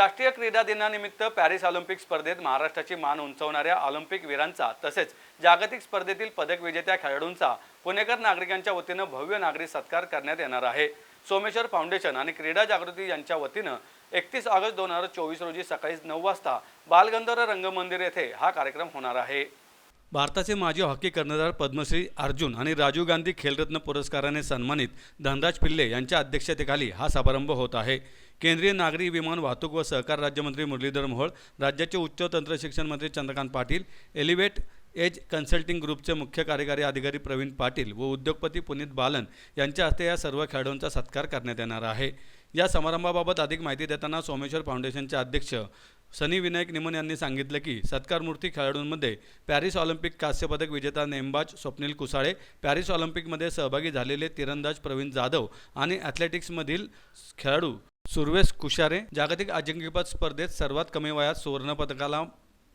राष्ट्रीय क्रीडा दिनानिमित्त पॅरिस ऑलिम्पिक स्पर्धेत महाराष्ट्राची मान उंचवणाऱ्या ऑलिम्पिक वीरांचा तसेच जागतिक स्पर्धेतील पदक विजेत्या खेळाडूंचा पुणेकर नागरिकांच्या वतीनं भव्य नागरी सत्कार करण्यात येणार आहे. सोमेश्वर फाउंडेशन आणि क्रीडा जागृती यांच्या वतीनं एकतीस ऑगस्ट दोन हजार चोवीस रोजी सकाळी नऊ वाजता बालगंधर्व रंगमंदिर येथे हा कार्यक्रम होणार आहे. भारताचे माजी हॉकी कर्णधार पद्मश्री अर्जुन आणि राजीव गांधी खेलरत्न पुरस्काराने सन्मानित धनराज पिल्ले यांच्या अध्यक्षतेखाली हा समारंभ होत आहे. केंद्रीय नागरी विमान वाहतूक व सहकार राज्यमंत्री मुरलीधर मोहोळ राज्याचे उच्च तंत्रशिक्षण मंत्री Chandrakant Patil Elevate Edge Consulting ग्रुपचे मुख्य कार्यकारी अधिकारी प्रवीण पाटील व उद्योगपती पुनीत बालन यांच्या हस्ते या सर्व खेळाडूंचा सत्कार करण्यात येणार आहे. या समारंभाबाबत अधिक माहिती देताना सोमेश्वर फाउंडेशनचे अध्यक्ष सनी विनायक निमन यांनी सांगितलं की सत्कारमूर्ती खेळाडूंमध्ये पॅरिस ऑलिम्पिक कांस्यपदक विजेता नेमबाज स्वप्नील कुसाळे पॅरिस ऑलिम्पिकमध्ये सहभागी झालेले तिरंदाज प्रवीण जाधव आणि ॲथलेटिक्समधील खेळाडू सुरवेश कुशारे जागतिक अजिंक्यपद स्पर्धेत सर्वात कमी वयात सुवर्णपदकाला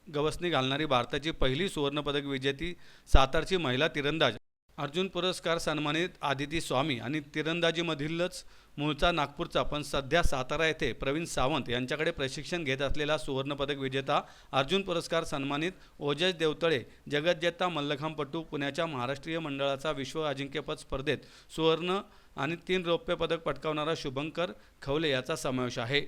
गवसणी घालणारी भारताची पहिली सुवर्णपदक विजेती सातारची महिला तिरंदाज अर्जुन पुरस्कार सन्मानित आदिती स्वामी आणि तिरंदाजीमधीलच मूळचा नागपूरचा पण सध्या सातारा येथे प्रवीण सावंत यांच्याकडे प्रशिक्षण घेत असलेला सुवर्णपदक विजेता अर्जुन पुरस्कार सन्मानित ओजस देवतळे जगज्जेता मल्लखांपटू पुण्याच्या महाराष्ट्रीय मंडळाचा विश्व अजिंक्यपद स्पर्धेत सुवर्ण आणि तीन रौप्य पदक पटकावणारा शुभंकर खवले याचा समावेश आहे.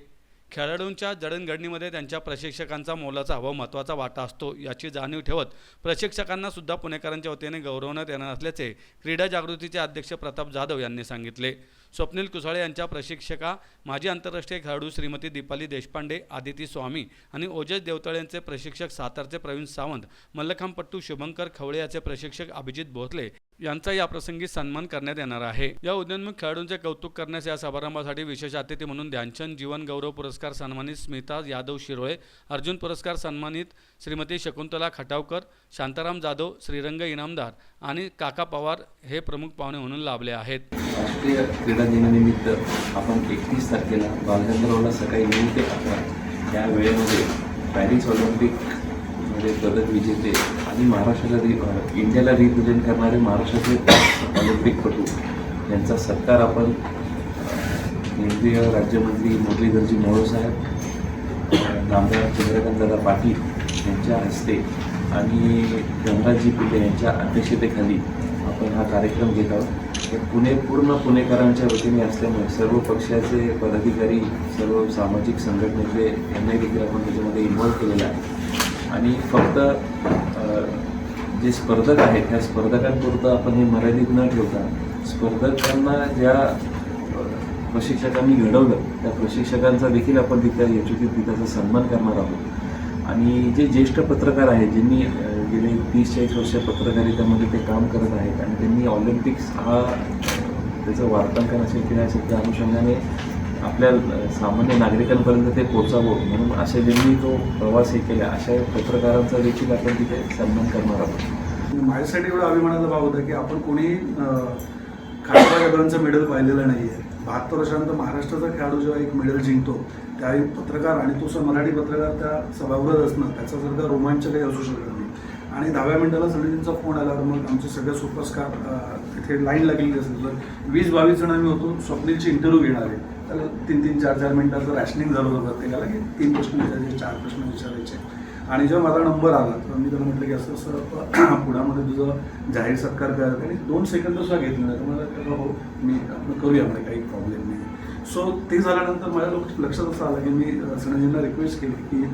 खेळाडूंच्या जडणघडणीमध्ये त्यांच्या प्रशिक्षकांचा मोलाचा हवा महत्त्वाचा वाटा असतो याची जाणीव ठेवत प्रशिक्षकांना सुद्धा पुणेकरांच्या वतीने गौरवण्यात येणार असल्याचे क्रीडा जागृतीचे अध्यक्ष प्रताप जाधव यांनी सांगितले. स्वप्नील कुसाळे यांच्या प्रशिक्षका माजी आंतरराष्ट्रीय खेळाडू श्रीमती दीपाली देशपांडे आदिती स्वामी आणि ओजस देवतळे यांचे प्रशिक्षक सातारचे प्रवीण सावंत मल्लखांबपट्टू शुभंकर खवळे याचे प्रशिक्षक अभिजित भोसले यांचा या प्रसंगी सन्मान करण्यात येणार आहे. या उदयोन्मुख खेळाडूंचे कौतुक करण्यास या समारंभासाठी विशेष अतिथी म्हणून ध्यानचंद जीवन गौरव पुरस्कार सन्मानित स्मिता यादव शिरोळे अर्जुन पुरस्कार सन्मानित श्रीमती शकुंतला खटावकर शांताराम जाधव श्रीरंग इनामदार आणि काका पवार हे प्रमुख पाहुणे म्हणून लाभले आहेत. राष्ट्रीय क्रीडा दिनानिमित्त आपण एकतीस तारखेला बालगंधर्वला सकाळी नऊ ते अकरा या वेळेमध्ये पॅरिस ऑलिम्पिकमध्ये पदक विजेते आणि महाराष्ट्राला रि इंडियाला रिप्रेझेंट करणारे महाराष्ट्राचे ऑलिम्पिकपटू. यांचा सत्कार आपण केंद्रीय राज्यमंत्री मुरलीधरजी मोहोळसाहेब नामदार चंद्रकांतदादा पाटील यांच्या हस्ते आणि धनराजजी पिल्ले यांच्या अध्यक्षतेखाली आपण हा कार्यक्रम घेत आहोत. हे पुणे पूर्ण पुणेकरांच्या वतीने असल्यामुळे सर्व पक्षाचे पदाधिकारी सर्व सामाजिक संघटनेचे यांनाही देखील आपण त्याच्यामध्ये इन्व्हॉल्व्ह केलेलं आहे आणि फक्त जे स्पर्धक आहेत ह्या स्पर्धकांपुरतं आपण हे मर्यादित न ठेवता स्पर्धकांना ज्या प्रशिक्षकांनी घडवलं त्या प्रशिक्षकांचा देखील आपण तिथं यशोचित त्याचा सन्मान करणार आहोत. आणि जे ज्येष्ठ पत्रकार आहेत ज्यांनी गेले तीस चाळीस वर्ष पत्रकारितामध्ये ते काम करत आहेत आणि त्यांनी ऑलिम्पिक्स हा त्याचं वार्तांकन असेल किंवा असेल त्या अनुषंगाने आपल्या सामान्य नागरिकांपर्यंत ते पोचावं म्हणून असे ज्यांनी तो प्रवास हे केला. अशा पत्रकारांचा देखील आपण तिथे सन्मान करणार आहोत. माझ्यासाठी एवढा अभिमानाचा भाव होता की आपण कोणी खासदार गटांचं मेडल पाहिलेलं नाही आहे बहात्तर वर्षानंतर महाराष्ट्राचा खेळाडू जेव्हा एक मेडल जिंकतो त्यावेळी पत्रकार आणि तो मराठी पत्रकार त्या सभागृहात असणं त्याच्यासारखं रोमांच काही असू शकत नाही. आणि दहाव्या मिनिटाला सडनलींचा फोन आला मग आमचे सगळे सुपरस्टार तिथे लाईन लागलेली असेल तर वीस बावीस जण आम्ही होतो स्वप्नीलची इंटरव्ह्यू घेणार. आहे त्याला तीन तीन चार चार मिनटाचं रॅशनिंग झालं होतं प्रत्येकाला की तीन प्रश्न विचारायचे चार प्रश्न विचारायचे. आणि जेव्हा माझा नंबर आला तर मी त्याला म्हटलं की असं असं पुण्यामध्ये तुझं जाहीर सत्कार करायचं आणि दोन सेकंद सुद्धा घेतलं नाही. तर मला हो मी आपण करूया म्हणजे काही प्रॉब्लेम नाही. सो ते झाल्यानंतर माझ्या लोक लक्षात असं आलं की मी सनजींना रिक्वेस्ट केली की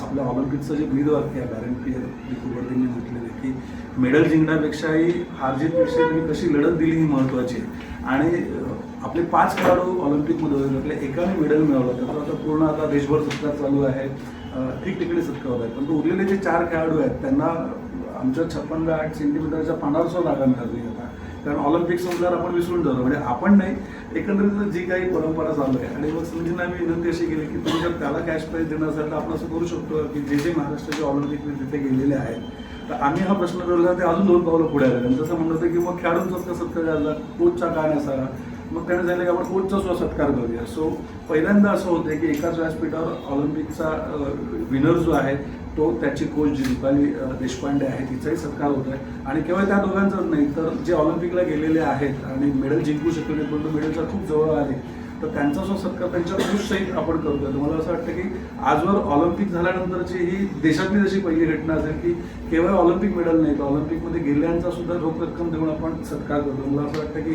आपल्या ऑलिम्पिकचं जे ब्रीद आहे पॅरेंट पियर कुलवर्तींनी म्हटलेलं की मेडल जिंकण्यापेक्षाही हारजीतपेक्षा तुम्ही कशी लढत दिली ही महत्त्वाची आहे. आणि आपले पाच खेळाडू ऑलिम्पिकमध्ये होते आपल्या एकाने मेडल मिळवलं त्याचा आता पूर्ण आता देशभर सत्कार चालू आहे. ठिकठिकाणी सत्कार होत आहेत. पण उरलेले जे चार खेळाडू आहेत त्यांना आमच्या छप्पन आठ सेंटीमीटरच्या पानावर सुद्धा जागा मिळाली आता. कारण ऑलिम्पिक संपल्यावर आपण विसरून जातो. म्हणजे आपण नाही एकंदरीत जी काही परंपरा चालू आहे. आणि मग समजींना आम्ही विनंती अशी केली की तुम्ही जर त्याला कॅश प्राईज देणार असेल तर आपण असं करू शकतो की जे जे महाराष्ट्राचे ऑलिम्पिक तिथे गेलेले आहेत तर आम्ही हा प्रश्न ठेवला ते अजून दोन पावलं पुढे आले. आणि जसं म्हणलं होतं की मग खेळाडूंचाच का सत्कार झाला? कोचचा काय नसावा? मग त्याने झालं की आपण कोचचा सुद्धा सत्कार करूया. सो पहिल्यांदा असं होतं की एकाच व्यासपीठावर ऑलिम्पिकचा विनर जो आहे तो त्याची कोच जी दीपाली देशपांडे आहे तिचाही सत्कार होतोय. आणि केवळ त्या दोघांचाच नाही तर जे ऑलिम्पिकला गेलेले आहेत आणि मेडल जिंकू शकले नाही परंतु मेडलच्या खूप जवळ आले तर त्यांचा जो सत्कार त्यांच्या खुशसहित आपण करतोय मला असं वाटतं की आजवर ऑलिम्पिक झाल्यानंतरची ही देशातली जशी पहिली घटना असेल की केवळ ऑलिम्पिक मेडल नाही तर ऑलिम्पिकमध्ये गेल्यांचा सुद्धा रोख रक्कम देऊन आपण सत्कार करतो मला असं वाटतं की